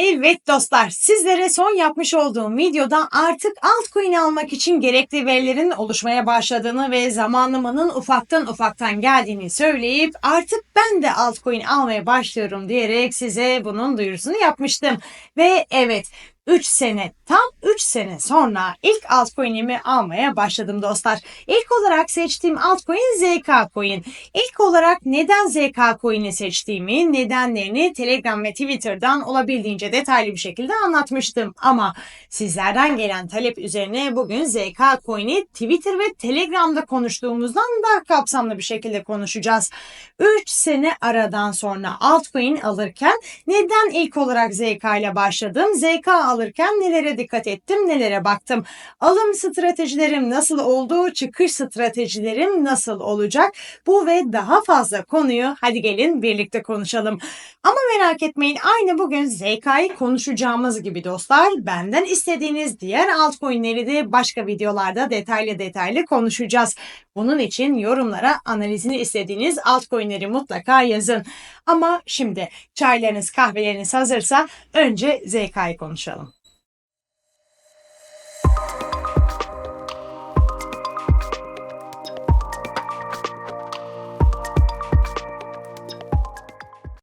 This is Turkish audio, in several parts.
Evet dostlar, sizlere son yapmış olduğum videoda artık altcoin almak için gerekli verilerin oluşmaya başladığını ve zamanlamanın ufaktan ufaktan geldiğini söyleyip artık ben de altcoin almaya başlıyorum diyerek size bunun duyurusunu yapmıştım. Ve evet 3 sene, tam 3 sene sonra ilk altcoin'imi almaya başladım dostlar. İlk olarak seçtiğim altcoin ZK Coin. İlk olarak neden ZK Coin'i seçtiğimi, nedenlerini Telegram ve Twitter'dan olabildiğince detaylı bir şekilde anlatmıştım. Ama sizlerden gelen talep üzerine bugün ZK Coin'i Twitter ve Telegram'da konuştuğumuzdan daha kapsamlı bir şekilde konuşacağız. 3 sene aradan sonra altcoin alırken neden ilk olarak ZK ile başladım? ZK alırken nelere dikkat ettim, nelere baktım? Alım stratejilerim nasıl oldu? Çıkış stratejilerim nasıl olacak? Bu ve daha fazla konuyu hadi gelin birlikte konuşalım. Ama merak etmeyin aynı bugün ZK'yı konuşacağımız gibi dostlar benden istediğiniz diğer altcoin'leri de başka videolarda detaylı detaylı konuşacağız. Bunun için yorumlara analizini istediğiniz altcoin'leri mutlaka yazın. Ama şimdi çaylarınız kahveleriniz hazırsa önce ZK'yı konuşalım.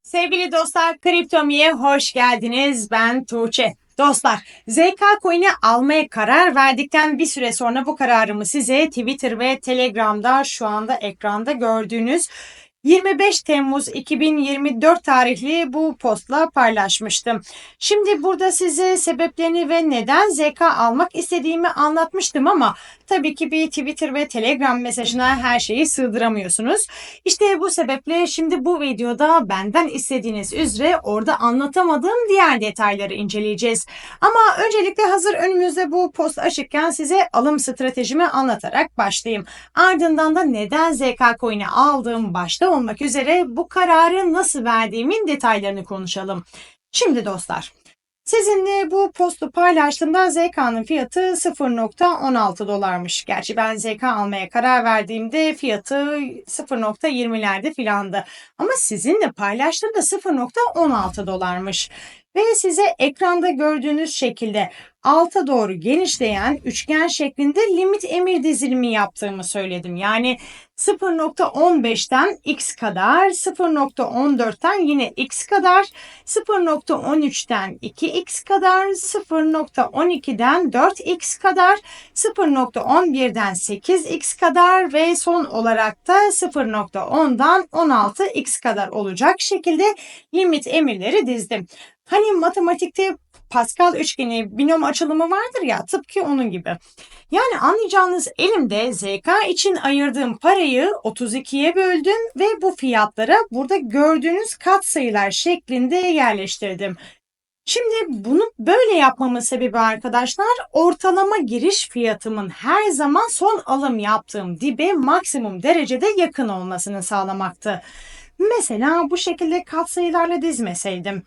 Sevgili dostlar, Kriptomi'ye hoş geldiniz. Ben Tuğçe. Dostlar, ZK Coin'i almaya karar verdikten bir süre sonra bu kararımı size Twitter ve Telegram'da şu anda ekranda gördüğünüz 25 Temmuz 2024 tarihli bu postla paylaşmıştım. Şimdi burada size sebeplerini ve neden ZK almak istediğimi anlatmıştım ama tabii ki bir Twitter ve Telegram mesajına her şeyi sığdıramıyorsunuz. İşte bu sebeple şimdi bu videoda benden istediğiniz üzere orada anlatamadığım diğer detayları inceleyeceğiz. Ama öncelikle hazır önümüzde bu post açıkken size alım stratejimi anlatarak başlayayım. Ardından da neden ZK Coin'i aldığım başta olmak üzere bu kararı nasıl verdiğimin detaylarını konuşalım. Şimdi dostlar Sizinle bu postu paylaştığımda ZK'nın fiyatı 0.16 dolarmış. Gerçi ben ZK almaya karar verdiğimde fiyatı 0.20'lerde filandı. Ama sizinle paylaştığımda 0.16 dolarmış. Ve size ekranda gördüğünüz şekilde alta doğru genişleyen üçgen şeklinde limit emir dizilimi yaptığımı söyledim. Yani 0.15'ten x kadar, 0.14'ten yine x kadar, 0.13'ten 2x kadar, 0.12'den 4x kadar, 0.11'den 8x kadar ve son olarak da 0.10'dan 16x kadar olacak şekilde limit emirleri dizdim. Hani matematikte Pascal üçgeni binom açılımı vardır ya tıpkı onun gibi. Yani anlayacağınız elimde ZK için ayırdığım parayı 32'ye böldüm ve bu fiyatlara burada gördüğünüz katsayılar şeklinde yerleştirdim. Şimdi bunu böyle yapmamın sebebi arkadaşlar ortalama giriş fiyatımın her zaman son alım yaptığım dibe maksimum derecede yakın olmasını sağlamaktı. Mesela bu şekilde katsayılarla dizmeseydim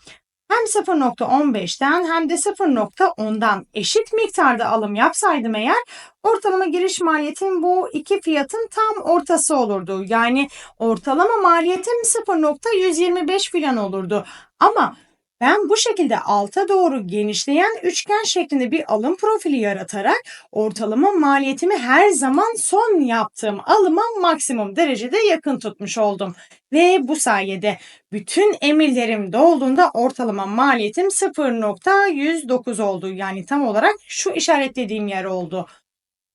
hem 0.15'ten hem de 0.10'dan eşit miktarda alım yapsaydım eğer ortalama giriş maliyetim bu iki fiyatın tam ortası olurdu. Yani ortalama maliyetim 0.125 falan olurdu. Ama ben bu şekilde alta doğru genişleyen üçgen şeklinde bir alım profili yaratarak ortalama maliyetimi her zaman son yaptığım alıma maksimum derecede yakın tutmuş oldum. Ve bu sayede bütün emirlerim dolduğunda ortalama maliyetim 0.109 oldu. Yani tam olarak şu işaretlediğim yer oldu.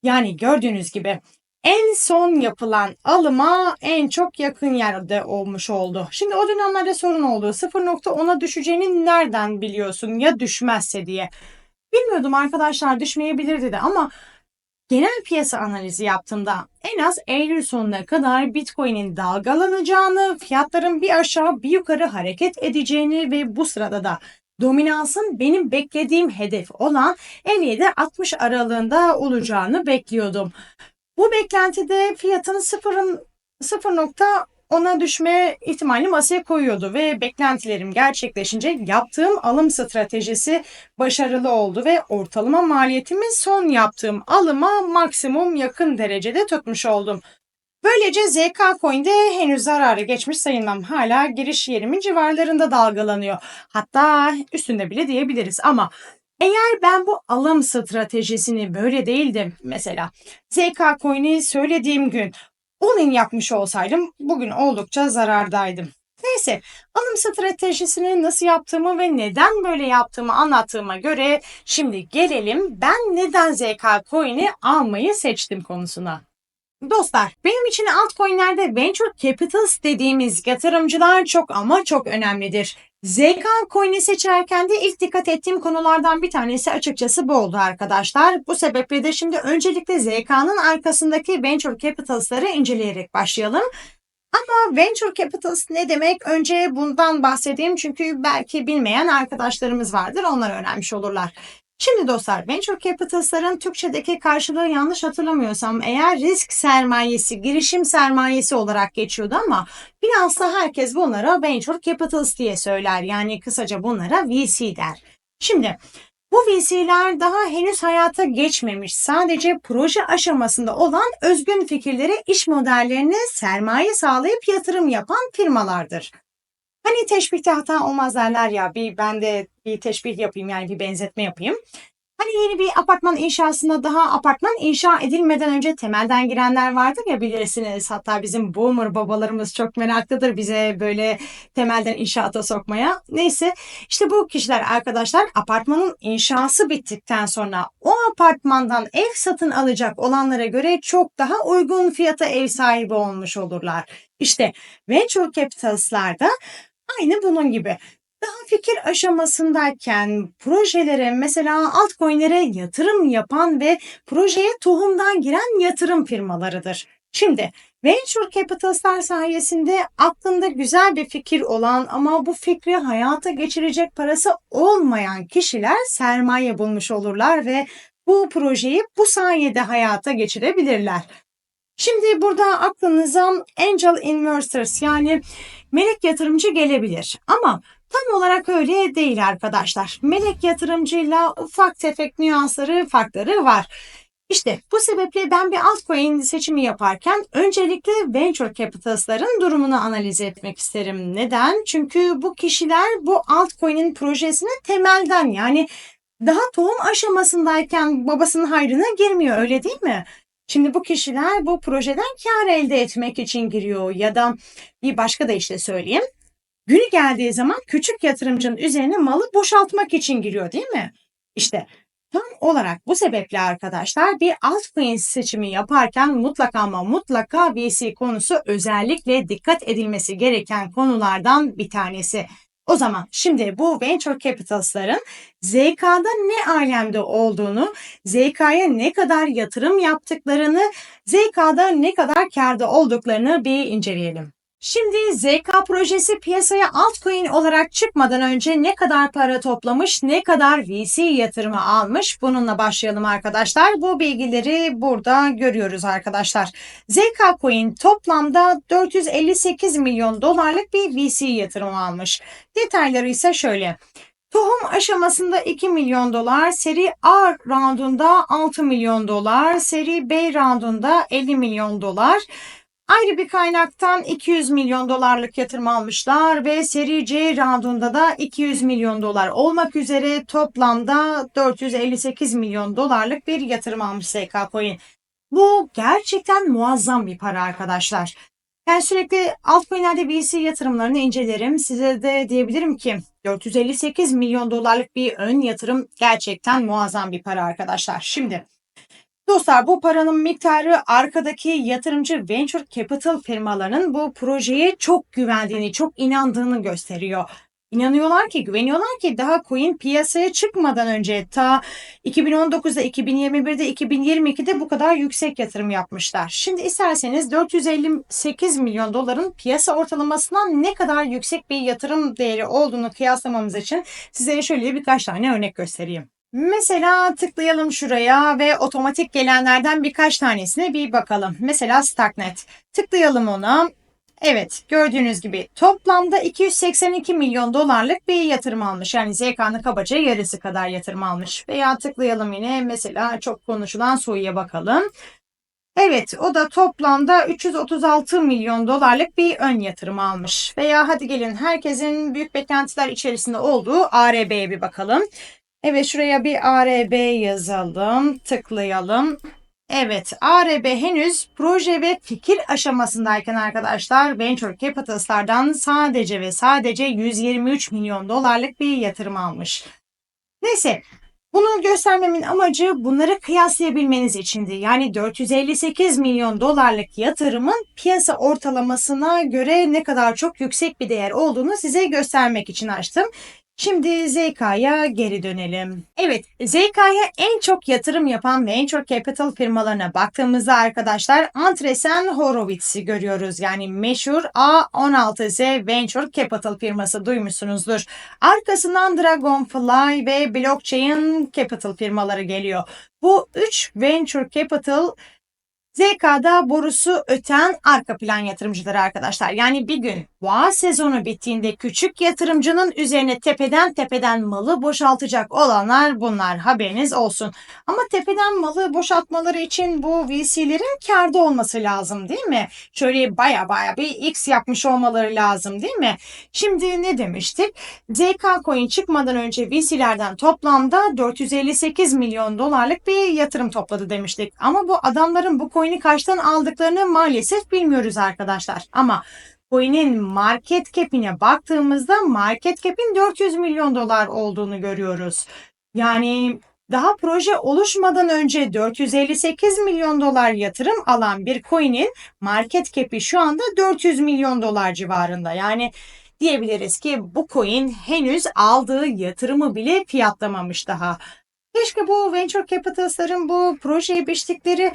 Yani gördüğünüz gibi en son yapılan alıma en çok yakın yerde olmuş oldu. Şimdi o dönemlerde sorun oldu. 0.10'a düşeceğini nereden biliyorsun ya düşmezse diye. Bilmiyordum arkadaşlar düşmeyebilirdi de ama genel piyasa analizi yaptığımda en az Eylül sonuna kadar Bitcoin'in dalgalanacağını, fiyatların bir aşağı bir yukarı hareket edeceğini ve bu sırada da dominansın benim beklediğim hedef olan 57-60 aralığında olacağını bekliyordum. Bu beklentide fiyatın sıfırın 0.10'a düşme ihtimali masaya koyuyordu ve beklentilerim gerçekleşince yaptığım alım stratejisi başarılı oldu ve ortalama maliyetimi son yaptığım alıma maksimum yakın derecede tutmuş oldum. Böylece ZK Coin'de henüz zararı geçmiş sayılmam. Hala giriş yerimin civarlarında dalgalanıyor. Hatta üstünde bile diyebiliriz ama eğer ben bu alım stratejisini böyle değildim mesela ZK Coin'i söylediğim gün all-in yapmış olsaydım bugün oldukça zarardaydım. Neyse alım stratejisini nasıl yaptığımı ve neden böyle yaptığımı anlattığıma göre şimdi gelelim ben neden ZK Coin'i almayı seçtim konusuna. Dostlar, benim için altcoin'lerde venture capitals dediğimiz yatırımcılar çok ama çok önemlidir. ZK coin'i seçerken de ilk dikkat ettiğim konulardan bir tanesi açıkçası bu oldu arkadaşlar. Bu sebeple de şimdi öncelikle ZK'nın arkasındaki venture capitals'ları inceleyerek başlayalım. Ama venture capitals ne demek? Önce bundan bahsedeyim çünkü belki bilmeyen arkadaşlarımız vardır. Onlar öğrenmiş olurlar. Şimdi dostlar venture capitals'ların Türkçedeki karşılığı yanlış hatırlamıyorsam eğer risk sermayesi, girişim sermayesi olarak geçiyordu ama biraz da herkes bunlara venture capitals diye söyler. Yani kısaca bunlara VC der. Şimdi bu VC'ler daha henüz hayata geçmemiş, sadece proje aşamasında olan özgün fikirlere, iş modellerine sermaye sağlayıp yatırım yapan firmalardır. Hani teşbihte hata olmaz derler ya bir ben de bir teşbih yapayım yani bir benzetme yapayım. Hani yeni bir apartman inşasında daha apartman inşa edilmeden önce temelden girenler vardır ya bilirsiniz. Hatta bizim boomer babalarımız çok meraklıdır bize böyle temelden inşaata sokmaya. Neyse işte bu kişiler arkadaşlar apartmanın inşası bittikten sonra o apartmandan ev satın alacak olanlara göre çok daha uygun fiyata ev sahibi olmuş olurlar. İşte venture capitals'larda aynı bunun gibi daha fikir aşamasındayken projelere mesela altcoin'lere yatırım yapan ve projeye tohumdan giren yatırım firmalarıdır. Şimdi Venture Capitals'lar sayesinde aklında güzel bir fikir olan ama bu fikri hayata geçirecek parası olmayan kişiler sermaye bulmuş olurlar ve bu projeyi bu sayede hayata geçirebilirler. Şimdi burada aklınıza angel investors yani melek yatırımcı gelebilir ama Tam olarak öyle değil arkadaşlar. Melek yatırımcıyla ufak tefek nüansları, farkları var. İşte bu sebeple ben bir altcoin seçimi yaparken öncelikle venture capitals'ların durumunu analiz etmek isterim. Neden? Çünkü bu kişiler bu altcoin'in projesine temelden yani daha tohum aşamasındayken babasının hayrına girmiyor öyle değil mi? Şimdi bu kişiler bu projeden kar elde etmek için giriyor ya da bir başka da işte söyleyeyim. Günü geldiği zaman küçük yatırımcının üzerine malı boşaltmak için giriyor değil mi? İşte tam olarak bu sebeple arkadaşlar bir altcoin seçimi yaparken mutlaka ama mutlaka VC konusu özellikle dikkat edilmesi gereken konulardan bir tanesi. O zaman şimdi bu venture capitals'ların ZK'da ne alemde olduğunu, ZK'ya ne kadar yatırım yaptıklarını, ZK'da ne kadar karda olduklarını bir inceleyelim. Şimdi ZK projesi piyasaya altcoin olarak çıkmadan önce ne kadar para toplamış, ne kadar VC yatırımı almış bununla başlayalım arkadaşlar. Bu bilgileri burada görüyoruz arkadaşlar. ZK Coin toplamda 458 milyon dolarlık bir VC yatırımı almış. Detayları ise şöyle. Tohum aşamasında 2 milyon dolar, seri A roundunda 6 milyon dolar, seri B roundunda 50 milyon dolar. Ayrı bir kaynaktan 200 milyon dolarlık yatırım almışlar ve seri C roundunda da 200 milyon dolar olmak üzere toplamda 458 milyon dolarlık bir yatırım almış SK Coin. Bu gerçekten muazzam bir para arkadaşlar. Ben sürekli altcoin'lerde VC yatırımlarını incelerim. Size de diyebilirim ki 458 milyon dolarlık bir ön yatırım gerçekten muazzam bir para arkadaşlar. Şimdi Dostlar bu paranın miktarı arkadaki yatırımcı venture capital firmalarının bu projeye çok güvendiğini, çok inandığını gösteriyor. İnanıyorlar ki, güveniyorlar ki daha coin piyasaya çıkmadan önce ta 2019'da, 2021'de, 2022'de bu kadar yüksek yatırım yapmışlar. Şimdi isterseniz 458 milyon doların piyasa ortalamasından ne kadar yüksek bir yatırım değeri olduğunu kıyaslamamız için size şöyle birkaç tane örnek göstereyim. Mesela tıklayalım şuraya ve otomatik gelenlerden birkaç tanesine bir bakalım. Mesela Starknet. Tıklayalım ona. Evet gördüğünüz gibi toplamda 282 milyon dolarlık bir yatırım almış. Yani ZK'nın kabaca yarısı kadar yatırım almış. Veya tıklayalım yine mesela çok konuşulan Su'ya bakalım. Evet, o da toplamda 336 milyon dolarlık bir ön yatırım almış. Veya hadi gelin herkesin büyük beklentiler içerisinde olduğu ARB'ye bir bakalım. Evet, şuraya bir ARB yazalım, tıklayalım. Evet, ARB henüz proje ve fikir aşamasındayken arkadaşlar Venture Capitals'lardan sadece ve sadece 123 milyon dolarlık bir yatırım almış. Neyse, bunu göstermemin amacı bunları kıyaslayabilmeniz içindi. Yani 458 milyon dolarlık yatırımın piyasa ortalamasına göre ne kadar çok yüksek bir değer olduğunu size göstermek için açtım. Şimdi ZK'ya geri dönelim. Evet, ZK'ya en çok yatırım yapan venture capital firmalarına baktığımızda arkadaşlar Andreessen Horowitz'i görüyoruz. Yani meşhur A16Z Venture Capital firması duymuşsunuzdur. Arkasından Dragonfly ve Blockchain Capital firmaları geliyor. Bu üç venture capital ZK'da borusu öten arka plan yatırımcıları arkadaşlar. Yani bir gün boğa sezonu bittiğinde küçük yatırımcının üzerine tepeden tepeden malı boşaltacak olanlar bunlar haberiniz olsun. Ama tepeden malı boşaltmaları için bu VC'lerin karda olması lazım değil mi? Şöyle baya baya bir X yapmış olmaları lazım değil mi? Şimdi ne demiştik? ZK Coin çıkmadan önce VC'lerden toplamda 458 milyon dolarlık bir yatırım topladı demiştik. Ama bu adamların bu coin'i kaçtan aldıklarını maalesef bilmiyoruz arkadaşlar. Ama coin'in market cap'ine baktığımızda market cap'in 400 milyon dolar olduğunu görüyoruz. Yani daha proje oluşmadan önce 458 milyon dolar yatırım alan bir coin'in market cap'i şu anda 400 milyon dolar civarında. Yani diyebiliriz ki bu coin henüz aldığı yatırımı bile fiyatlamamış daha. Keşke bu venture capitals'ların bu projeye biçtikleri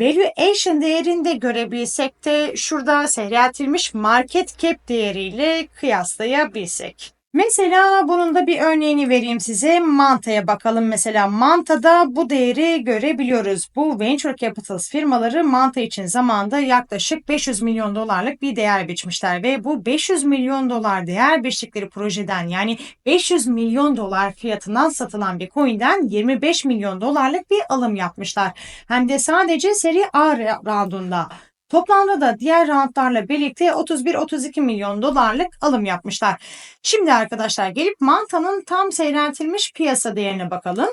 Valuation değerinde görebilsek de şurada seyreltilmiş market cap değeriyle kıyaslayabilsek. Mesela bunun da bir örneğini vereyim size. Manta'ya bakalım. Mesela Manta'da bu değeri görebiliyoruz. Bu venture capitals firmaları Manta için zamanda yaklaşık 500 milyon dolarlık bir değer biçmişler ve bu 500 milyon dolar değer biçtikleri projeden yani 500 milyon dolar fiyatından satılan bir coin'den 25 milyon dolarlık bir alım yapmışlar. Hem de sadece seri A roundunda. Toplamda da diğer rantlarla birlikte 31-32 milyon dolarlık alım yapmışlar. Şimdi arkadaşlar gelip Manta'nın tam seyreltilmiş piyasa değerine bakalım.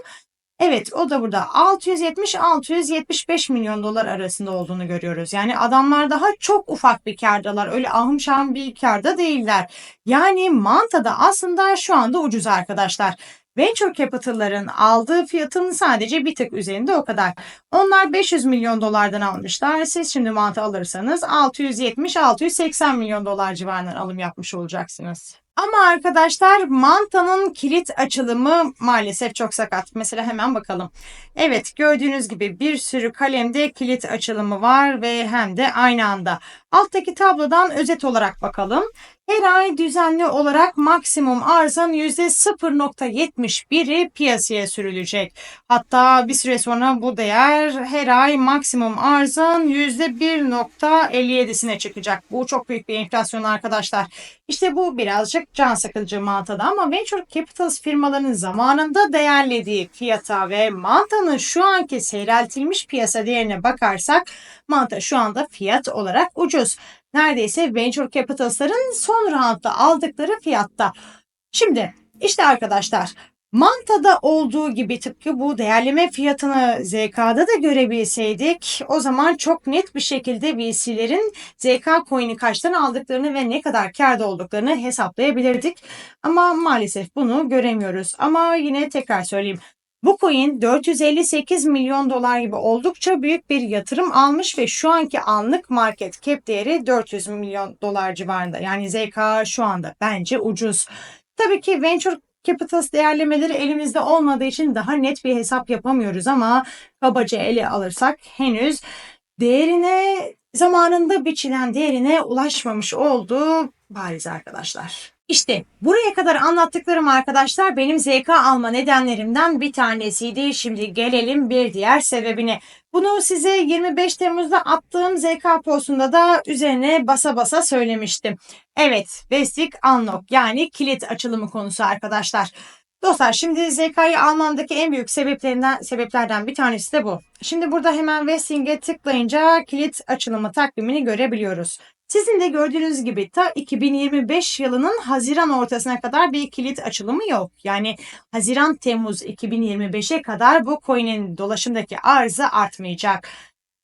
Evet o da burada 670-675 milyon dolar arasında olduğunu görüyoruz. Yani adamlar daha çok ufak bir kardalar. Öyle ahım şahım bir karda değiller. Yani Manta'da aslında şu anda ucuz arkadaşlar. Venture Capital'ların aldığı fiyatın sadece bir tık üzerinde o kadar. Onlar 500 milyon dolardan almışlar. Siz şimdi mantı alırsanız 670-680 milyon dolar civarından alım yapmış olacaksınız. Ama arkadaşlar mantanın kilit açılımı maalesef çok sakat. Mesela hemen bakalım. Evet gördüğünüz gibi bir sürü kalemde kilit açılımı var ve hem de aynı anda. Alttaki tablodan özet olarak bakalım. Her ay düzenli olarak maksimum arzın %0.71'i piyasaya sürülecek. Hatta bir süre sonra bu değer her ay maksimum arzın %1.57'sine çıkacak. Bu çok büyük bir enflasyon arkadaşlar. İşte bu birazcık can sıkıcı mantada ama venture capitals firmalarının zamanında değerlediği fiyata ve mantanın şu anki seyreltilmiş piyasa değerine bakarsak manta şu anda fiyat olarak ucuz neredeyse venture capitals'ların son roundda aldıkları fiyatta. Şimdi işte arkadaşlar Manta'da olduğu gibi tıpkı bu değerleme fiyatını ZK'da da görebilseydik o zaman çok net bir şekilde VC'lerin ZK coin'i kaçtan aldıklarını ve ne kadar karda olduklarını hesaplayabilirdik. Ama maalesef bunu göremiyoruz. Ama yine tekrar söyleyeyim. Bu coin 458 milyon dolar gibi oldukça büyük bir yatırım almış ve şu anki anlık market cap değeri 400 milyon dolar civarında. Yani ZK şu anda bence ucuz. Tabii ki venture Capitals değerlemeleri elimizde olmadığı için daha net bir hesap yapamıyoruz ama kabaca ele alırsak henüz değerine zamanında biçilen değerine ulaşmamış olduğu bariz arkadaşlar. İşte buraya kadar anlattıklarım arkadaşlar benim ZK alma nedenlerimden bir tanesiydi. Şimdi gelelim bir diğer sebebine. Bunu size 25 Temmuz'da attığım ZK postunda da üzerine basa basa söylemiştim. Evet, Basic Unlock yani kilit açılımı konusu arkadaşlar. Dostlar şimdi ZK'yı almamdaki en büyük sebeplerinden sebeplerden bir tanesi de bu. Şimdi burada hemen Vesting'e tıklayınca kilit açılımı takvimini görebiliyoruz. Sizin de gördüğünüz gibi ta 2025 yılının Haziran ortasına kadar bir kilit açılımı yok. Yani Haziran Temmuz 2025'e kadar bu coin'in dolaşımdaki arzı artmayacak.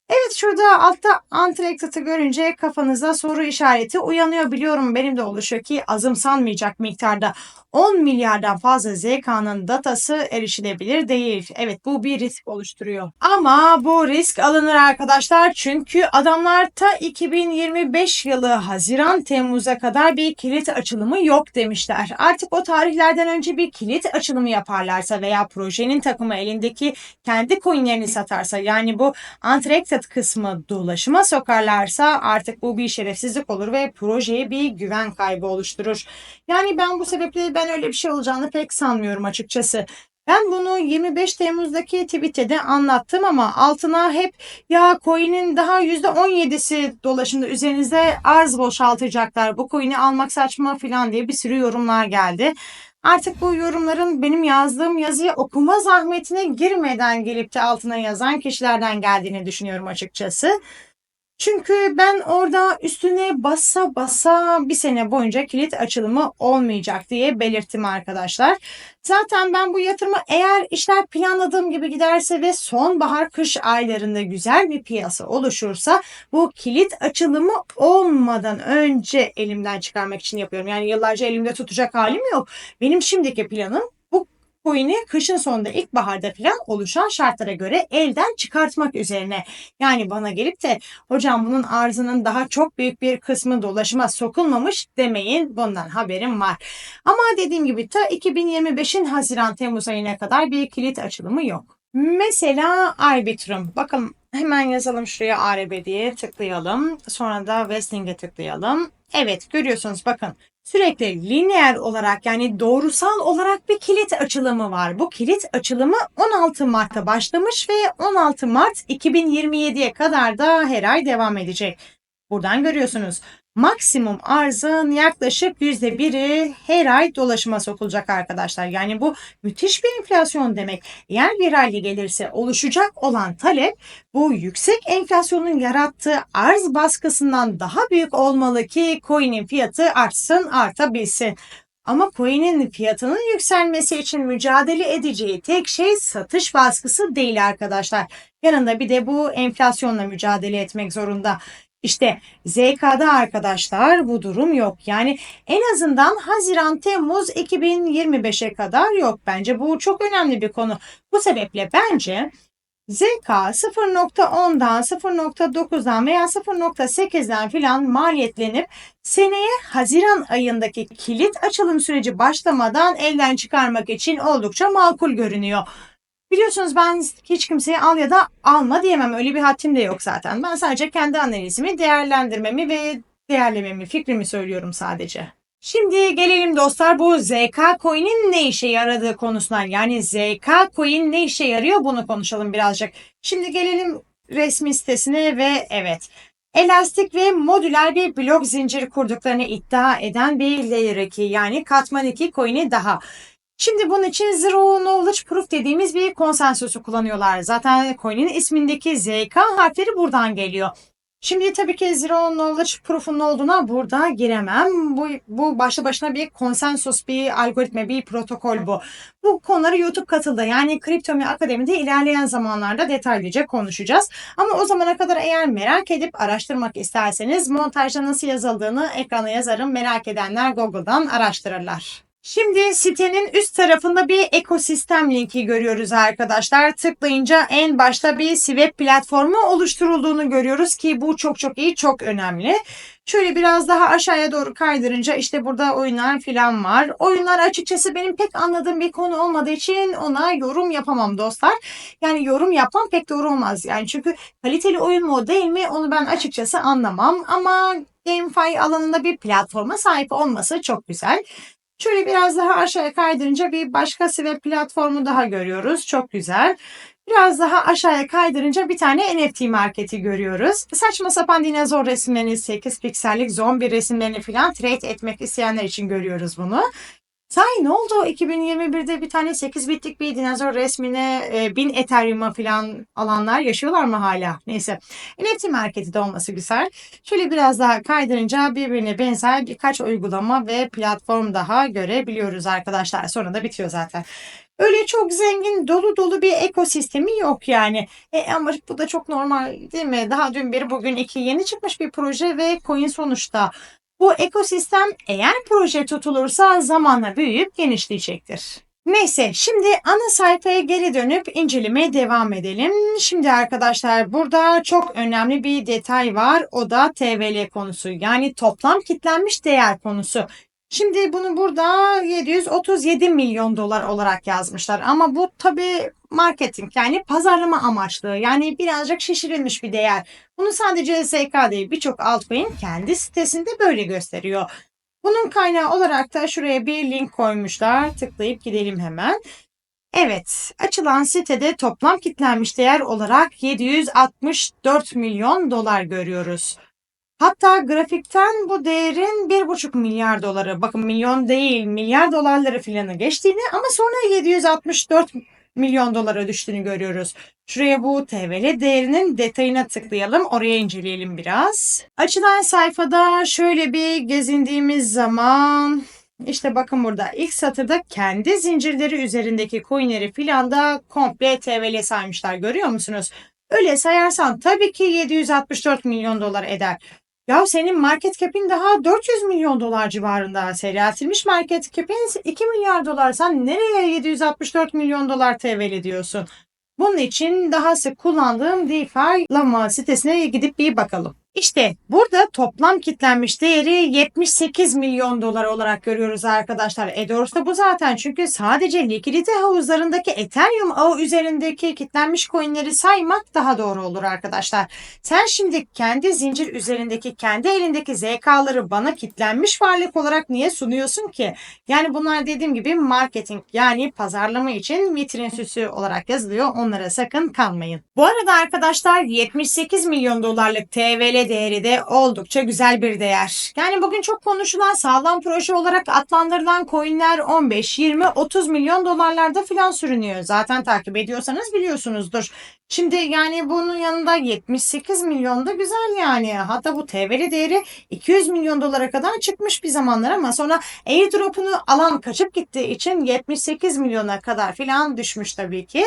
Evet şurada altta Untracked'ı görünce kafanıza soru işareti uyanıyor biliyorum benim de oluşuyor ki azımsanmayacak miktarda 10 milyardan fazla ZK'nın datası erişilebilir değil. Evet bu bir risk oluşturuyor. Ama bu risk alınır arkadaşlar çünkü adamlar ta 2025 yılı Haziran Temmuz'a kadar bir kilit açılımı yok demişler. Artık o tarihlerden önce bir kilit açılımı yaparlarsa veya projenin takımı elindeki kendi coinlerini satarsa yani bu Untracked kısmı dolaşıma sokarlarsa artık bu bir şerefsizlik olur ve projeye bir güven kaybı oluşturur. Yani ben bu sebeple ben öyle bir şey olacağını pek sanmıyorum açıkçası. Ben bunu 25 Temmuz'daki tweet'te anlattım ama altına hep ya coin'in daha %17'si dolaşımda üzerinizde arz boşaltacaklar. Bu coin'i almak saçma falan diye bir sürü yorumlar geldi. Artık bu yorumların benim yazdığım yazıyı okuma zahmetine girmeden gelip de altına yazan kişilerden geldiğini düşünüyorum açıkçası. Çünkü ben orada üstüne basa basa bir sene boyunca kilit açılımı olmayacak diye belirttim arkadaşlar. Zaten ben bu yatırımı eğer işler planladığım gibi giderse ve sonbahar kış aylarında güzel bir piyasa oluşursa bu kilit açılımı olmadan önce elimden çıkarmak için yapıyorum. Yani yıllarca elimde tutacak halim yok. Benim şimdiki planım coin'i kışın sonunda ilkbaharda falan oluşan şartlara göre elden çıkartmak üzerine. Yani bana gelip de hocam bunun arzının daha çok büyük bir kısmı dolaşıma sokulmamış demeyin. Bundan haberim var. Ama dediğim gibi ta 2025'in Haziran Temmuz ayına kadar bir kilit açılımı yok. Mesela Arbitrum. Bakın hemen yazalım şuraya ARB diye tıklayalım. Sonra da Vesting'e tıklayalım. Evet görüyorsunuz bakın sürekli lineer olarak yani doğrusal olarak bir kilit açılımı var. Bu kilit açılımı 16 Mart'ta başlamış ve 16 Mart 2027'ye kadar da her ay devam edecek. Buradan görüyorsunuz maksimum arzın yaklaşık %1'i her ay dolaşıma sokulacak arkadaşlar. Yani bu müthiş bir enflasyon demek. Eğer bir rally gelirse oluşacak olan talep bu yüksek enflasyonun yarattığı arz baskısından daha büyük olmalı ki coin'in fiyatı artsın artabilsin. Ama coin'in fiyatının yükselmesi için mücadele edeceği tek şey satış baskısı değil arkadaşlar. Yanında bir de bu enflasyonla mücadele etmek zorunda. İşte ZK'da arkadaşlar bu durum yok. Yani en azından Haziran Temmuz 2025'e kadar yok. Bence bu çok önemli bir konu. Bu sebeple bence ZK 0.10'dan 0.9'dan veya 0.8'den filan maliyetlenip seneye Haziran ayındaki kilit açılım süreci başlamadan elden çıkarmak için oldukça makul görünüyor. Biliyorsunuz ben hiç kimseye al ya da alma diyemem. Öyle bir haddim de yok zaten. Ben sadece kendi analizimi, değerlendirmemi ve değerlememi, fikrimi söylüyorum sadece. Şimdi gelelim dostlar bu ZK Coin'in ne işe yaradığı konusuna. Yani ZK Coin ne işe yarıyor bunu konuşalım birazcık. Şimdi gelelim resmi sitesine ve evet elastik ve modüler bir blok zinciri kurduklarını iddia eden bir Layer 2 yani katman 2 coin'i daha. Şimdi bunun için Zero Knowledge Proof dediğimiz bir konsensüsü kullanıyorlar. Zaten coin'in ismindeki ZK harfleri buradan geliyor. Şimdi tabii ki Zero Knowledge Proof'un olduğuna burada giremem. Bu, bu başlı başına bir konsensus, bir algoritma, bir protokol bu. Bu konuları YouTube katıldı. Yani Kriptomi Akademi'de ilerleyen zamanlarda detaylıca konuşacağız. Ama o zamana kadar eğer merak edip araştırmak isterseniz montajda nasıl yazıldığını ekrana yazarım. Merak edenler Google'dan araştırırlar. Şimdi sitenin üst tarafında bir ekosistem linki görüyoruz arkadaşlar. Tıklayınca en başta bir web platformu oluşturulduğunu görüyoruz ki bu çok çok iyi, çok önemli. Şöyle biraz daha aşağıya doğru kaydırınca işte burada oyunlar falan var. Oyunlar açıkçası benim pek anladığım bir konu olmadığı için ona yorum yapamam dostlar. Yani yorum yapmam pek doğru olmaz. Yani çünkü kaliteli oyun mu değil mi onu ben açıkçası anlamam. Ama GameFi alanında bir platforma sahip olması çok güzel. Şöyle biraz daha aşağıya kaydırınca bir başka web platformu daha görüyoruz. Çok güzel. Biraz daha aşağıya kaydırınca bir tane NFT marketi görüyoruz. Saçma sapan dinozor resimlerini, 8 piksellik zombi resimlerini falan trade etmek isteyenler için görüyoruz bunu. Sahi ne oldu? 2021'de bir tane 8 bitlik bir dinozor resmine e, 1000 Ethereum'a falan alanlar yaşıyorlar mı hala? Neyse. NFT marketi de olması güzel. Şöyle biraz daha kaydırınca birbirine benzer birkaç uygulama ve platform daha görebiliyoruz arkadaşlar. Sonra da bitiyor zaten. Öyle çok zengin dolu dolu bir ekosistemi yok yani. E, ama bu da çok normal değil mi? Daha dün beri bugün iki yeni çıkmış bir proje ve coin sonuçta. Bu ekosistem eğer proje tutulursa zamanla büyüyüp genişleyecektir. Neyse şimdi ana sayfaya geri dönüp incelemeye devam edelim. Şimdi arkadaşlar burada çok önemli bir detay var. O da TVL konusu yani toplam kitlenmiş değer konusu. Şimdi bunu burada 737 milyon dolar olarak yazmışlar. Ama bu tabii marketing yani pazarlama amaçlı. Yani birazcık şişirilmiş bir değer. Bunu sadece SK değil birçok altcoin kendi sitesinde böyle gösteriyor. Bunun kaynağı olarak da şuraya bir link koymuşlar. Tıklayıp gidelim hemen. Evet, açılan sitede toplam kitlenmiş değer olarak 764 milyon dolar görüyoruz. Hatta grafikten bu değerin 1,5 milyar doları, bakın milyon değil milyar dolarları filanı geçtiğini ama sonra 764 milyon dolara düştüğünü görüyoruz. Şuraya bu TVL değerinin detayına tıklayalım. Oraya inceleyelim biraz. Açılan sayfada şöyle bir gezindiğimiz zaman işte bakın burada ilk satırda kendi zincirleri üzerindeki coinleri filan da komple TVL saymışlar. Görüyor musunuz? Öyle sayarsan tabii ki 764 milyon dolar eder. Ya senin market cap'in daha 400 milyon dolar civarında. Seyreltilmiş market cap'in 2 milyar dolar. Sen nereye 764 milyon dolar TVL diyorsun? Bunun için daha sık kullandığım DeFi Lama sitesine gidip bir bakalım. İşte burada toplam kitlenmiş değeri 78 milyon dolar olarak görüyoruz arkadaşlar. E bu zaten çünkü sadece likidite havuzlarındaki Ethereum ağı üzerindeki kitlenmiş coinleri saymak daha doğru olur arkadaşlar. Sen şimdi kendi zincir üzerindeki kendi elindeki ZK'ları bana kitlenmiş varlık olarak niye sunuyorsun ki? Yani bunlar dediğim gibi marketing yani pazarlama için vitrin süsü olarak yazılıyor. Onlara sakın kalmayın. Bu arada arkadaşlar 78 milyon dolarlık TVL değeri de oldukça güzel bir değer. Yani bugün çok konuşulan sağlam proje olarak adlandırılan coinler 15, 20, 30 milyon dolarlarda filan sürünüyor. Zaten takip ediyorsanız biliyorsunuzdur. Şimdi yani bunun yanında 78 milyon da güzel yani. Hatta bu TVL değeri 200 milyon dolara kadar çıkmış bir zamanlar ama sonra airdrop'unu alan kaçıp gittiği için 78 milyona kadar filan düşmüş tabii ki.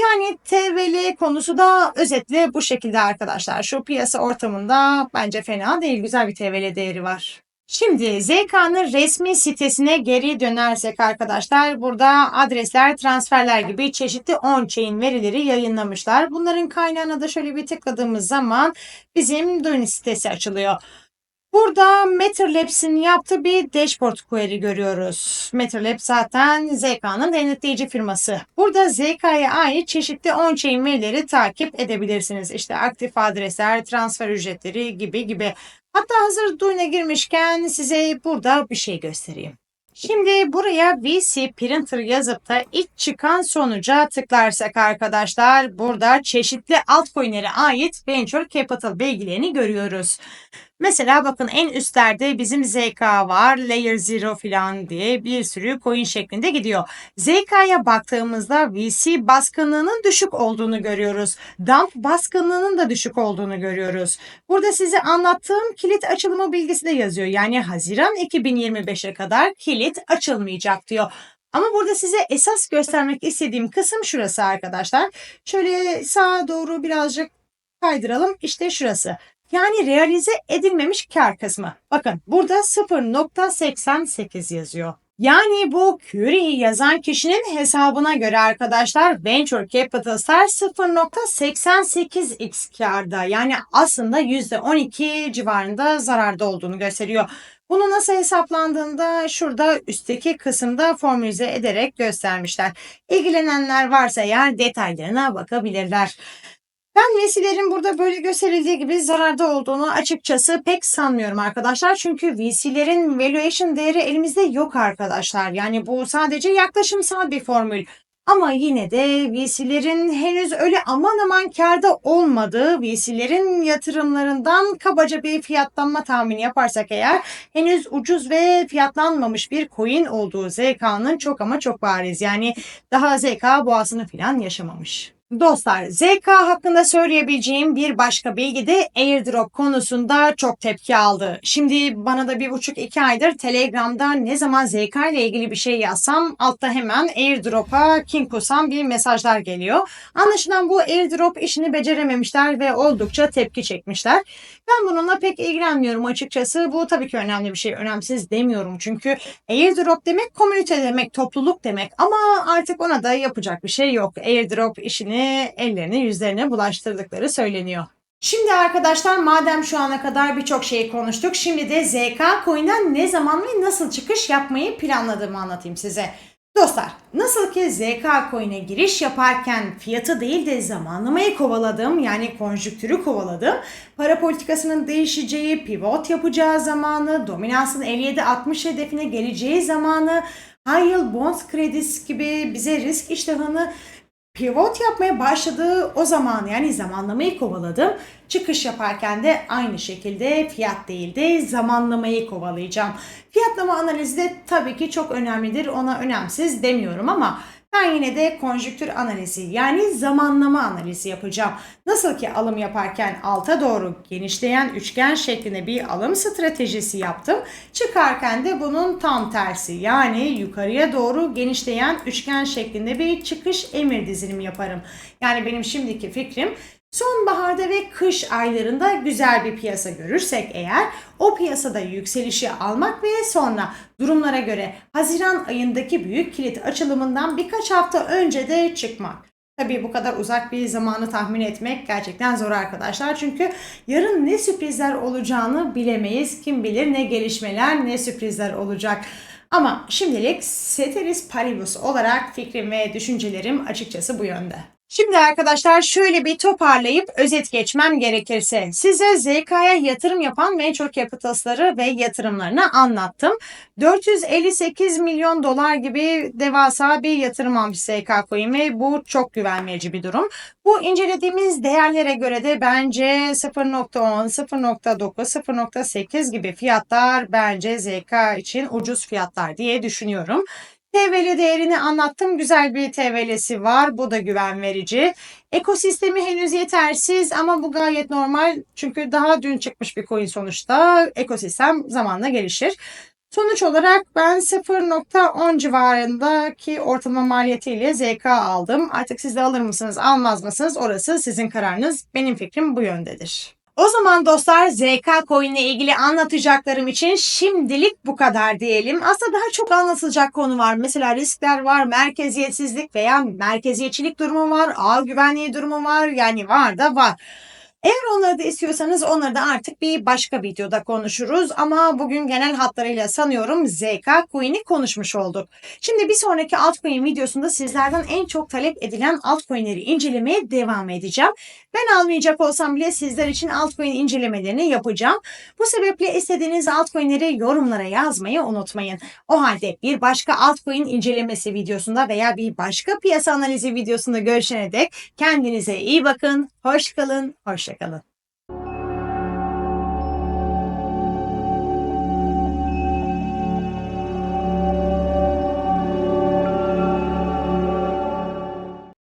Yani TVL konusu da özetle bu şekilde arkadaşlar. Şu piyasa ortamında bence fena değil. Güzel bir TVL değeri var. Şimdi ZK'nın resmi sitesine geri dönersek arkadaşlar burada adresler, transferler gibi çeşitli on-chain verileri yayınlamışlar. Bunların kaynağına da şöyle bir tıkladığımız zaman bizim Duni sitesi açılıyor. Burada MeterLabs'in yaptığı bir dashboard query görüyoruz. MeterLabs zaten ZK'nın denetleyici firması. Burada ZK'ya ait çeşitli on-chain verileri takip edebilirsiniz. İşte aktif adresler, transfer ücretleri gibi gibi. Hatta hazır Dune'e girmişken size burada bir şey göstereyim. Şimdi buraya VC Printer yazıp da ilk çıkan sonuca tıklarsak arkadaşlar burada çeşitli altcoin'lere ait Venture Capital bilgilerini görüyoruz. Mesela bakın en üstlerde bizim ZK var, Layer Zero falan diye bir sürü coin şeklinde gidiyor. ZK'ya baktığımızda VC baskınlığının düşük olduğunu görüyoruz. Dump baskınlığının da düşük olduğunu görüyoruz. Burada size anlattığım kilit açılımı bilgisi de yazıyor. Yani Haziran 2025'e kadar kilit açılmayacak diyor. Ama burada size esas göstermek istediğim kısım şurası arkadaşlar. Şöyle sağa doğru birazcık kaydıralım. İşte şurası. Yani realize edilmemiş kar kısmı. Bakın burada 0.88 yazıyor. Yani bu query'yi yazan kişinin hesabına göre arkadaşlar Venture Capital Star 0.88x karda yani aslında %12 civarında zararda olduğunu gösteriyor. Bunu nasıl hesaplandığında şurada üstteki kısımda formülize ederek göstermişler. İlgilenenler varsa eğer detaylarına bakabilirler. Ben VC'lerin burada böyle gösterildiği gibi zararda olduğunu açıkçası pek sanmıyorum arkadaşlar. Çünkü VC'lerin valuation değeri elimizde yok arkadaşlar. Yani bu sadece yaklaşımsal bir formül. Ama yine de VC'lerin henüz öyle aman aman karda olmadığı VC'lerin yatırımlarından kabaca bir fiyatlanma tahmini yaparsak eğer henüz ucuz ve fiyatlanmamış bir coin olduğu ZK'nın çok ama çok bariz. Yani daha ZK boğasını falan yaşamamış. Dostlar, ZK hakkında söyleyebileceğim bir başka bilgi de airdrop konusunda çok tepki aldı. Şimdi bana da bir buçuk iki aydır Telegram'da ne zaman ZK ile ilgili bir şey yazsam altta hemen airdrop'a king kusam bir mesajlar geliyor. Anlaşılan bu airdrop işini becerememişler ve oldukça tepki çekmişler. Ben bununla pek ilgilenmiyorum açıkçası. Bu tabii ki önemli bir şey. Önemsiz demiyorum çünkü airdrop demek komünite demek, topluluk demek ama artık ona da yapacak bir şey yok. Airdrop işini ellerine yüzlerine bulaştırdıkları söyleniyor. Şimdi arkadaşlar madem şu ana kadar birçok şeyi konuştuk şimdi de ZK Coin'den ne zaman ve nasıl çıkış yapmayı planladığımı anlatayım size. Dostlar nasıl ki ZK Coin'e giriş yaparken fiyatı değil de zamanlamayı kovaladım yani konjüktürü kovaladım. Para politikasının değişeceği, pivot yapacağı zamanı, dominansın 57-60 hedefine geleceği zamanı, high yield bonds kredisi gibi bize risk iştahını pivot yapmaya başladığı o zaman yani zamanlamayı kovaladım. Çıkış yaparken de aynı şekilde fiyat değil de zamanlamayı kovalayacağım. Fiyatlama analizi de tabii ki çok önemlidir. Ona önemsiz demiyorum ama ben yine de konjüktür analizi yani zamanlama analizi yapacağım. Nasıl ki alım yaparken alta doğru genişleyen üçgen şeklinde bir alım stratejisi yaptım. Çıkarken de bunun tam tersi yani yukarıya doğru genişleyen üçgen şeklinde bir çıkış emir dizilimi yaparım. Yani benim şimdiki fikrim Sonbaharda ve kış aylarında güzel bir piyasa görürsek eğer o piyasada yükselişi almak ve sonra durumlara göre Haziran ayındaki büyük kilit açılımından birkaç hafta önce de çıkmak. Tabii bu kadar uzak bir zamanı tahmin etmek gerçekten zor arkadaşlar. Çünkü yarın ne sürprizler olacağını bilemeyiz. Kim bilir ne gelişmeler ne sürprizler olacak. Ama şimdilik Ceteris Paribus olarak fikrim ve düşüncelerim açıkçası bu yönde. Şimdi arkadaşlar şöyle bir toparlayıp özet geçmem gerekirse size ZK'ya yatırım yapan venture capitalistları ve yatırımlarını anlattım. 458 milyon dolar gibi devasa bir yatırım almış ZK Coin ve bu çok güven bir durum. Bu incelediğimiz değerlere göre de bence 0.10, 0.9, 0.8 gibi fiyatlar bence ZK için ucuz fiyatlar diye düşünüyorum. TVL değerini anlattım. Güzel bir TVL'si var. Bu da güven verici. Ekosistemi henüz yetersiz ama bu gayet normal. Çünkü daha dün çıkmış bir coin sonuçta. Ekosistem zamanla gelişir. Sonuç olarak ben 0.10 civarındaki ortalama maliyetiyle ZK aldım. Artık siz de alır mısınız almaz mısınız orası sizin kararınız. Benim fikrim bu yöndedir. O zaman dostlar ZK Coin ile ilgili anlatacaklarım için şimdilik bu kadar diyelim. Aslında daha çok anlatılacak konu var. Mesela riskler var, merkeziyetsizlik veya merkeziyetçilik durumu var, ağ güvenliği durumu var. Yani var da var. Eğer onları da istiyorsanız onları da artık bir başka videoda konuşuruz. Ama bugün genel hatlarıyla sanıyorum ZK Coin'i konuşmuş olduk. Şimdi bir sonraki altcoin videosunda sizlerden en çok talep edilen altcoin'leri incelemeye devam edeceğim. Ben almayacak olsam bile sizler için altcoin incelemelerini yapacağım. Bu sebeple istediğiniz altcoin'leri yorumlara yazmayı unutmayın. O halde bir başka altcoin incelemesi videosunda veya bir başka piyasa analizi videosunda görüşene dek kendinize iyi bakın, hoş kalın, hoşça kalın.